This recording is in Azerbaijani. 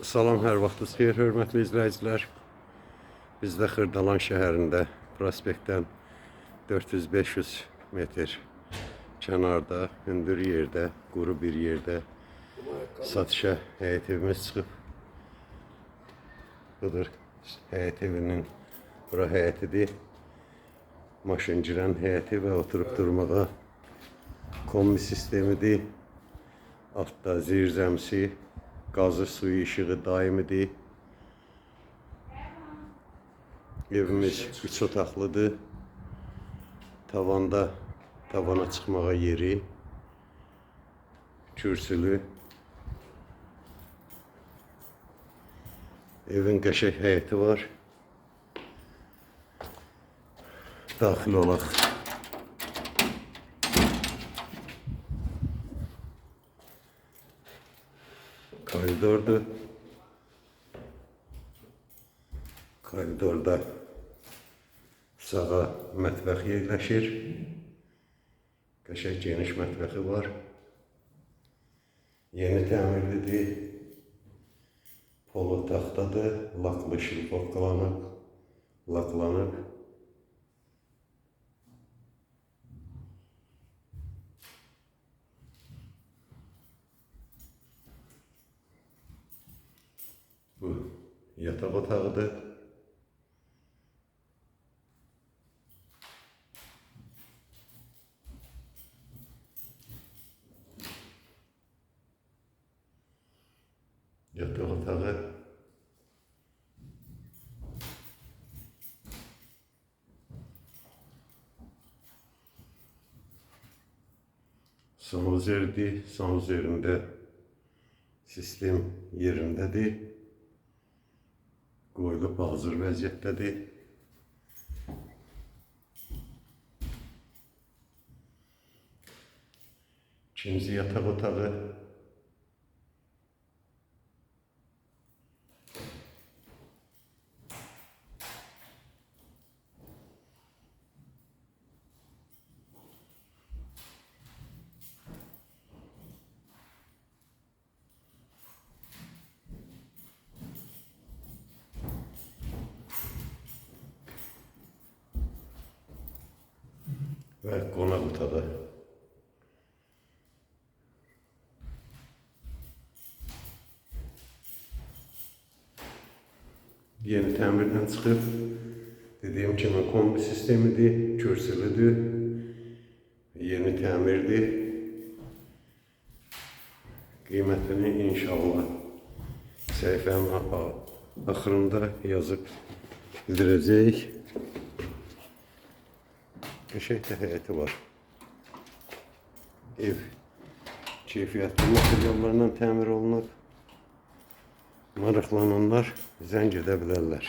Salam, hər vaxtınız xeyir, hörmətli izləyicilər. Biz də Xırdalan şəhərində prospektdən 400-500 metr kənarda, hündür yerdə, quru bir yerdə satışa həyət evimiz çıxıb. Budur həyət evinin, bura həyətidir. Maşın girən həyəti və oturub durmağa kombi sistemidir. Altda zirzəmsi, qazı suyu işığı daimidir. Evimiz üç otaqlıdır. Tavanda tavana çıxmağa yeri, kürsülü. Evin qəşəng həyəti var. Daxil olaq. Koridordur. Koridorda sağa mətbəx yerləşir. Qəşəng geniş mətbəxi var. Yeni təmirlidir. Polo taxtadır, laklı şlipovkalanıb, laklanıb. yatak otağıdır. Yatak otağı Sanuzer'di. Sanuzer'inde sistem yerindedir. Qoyulub hazır vəziyyətdədir. İkinci yataq otağı. Ve konak otağı. Yeni təmirdən çıxıb dediyim kimi kombi sistemidir, kürsülüdür. Yeni təmirdir. Qiymətini inşallah səhifənin axırında yazıb bildirəcəyik. Qəşəng də həyəti var. Ev keyfiyyətli materiallarla təmir olunub. Maraqlananlar zəng edə bilərlər.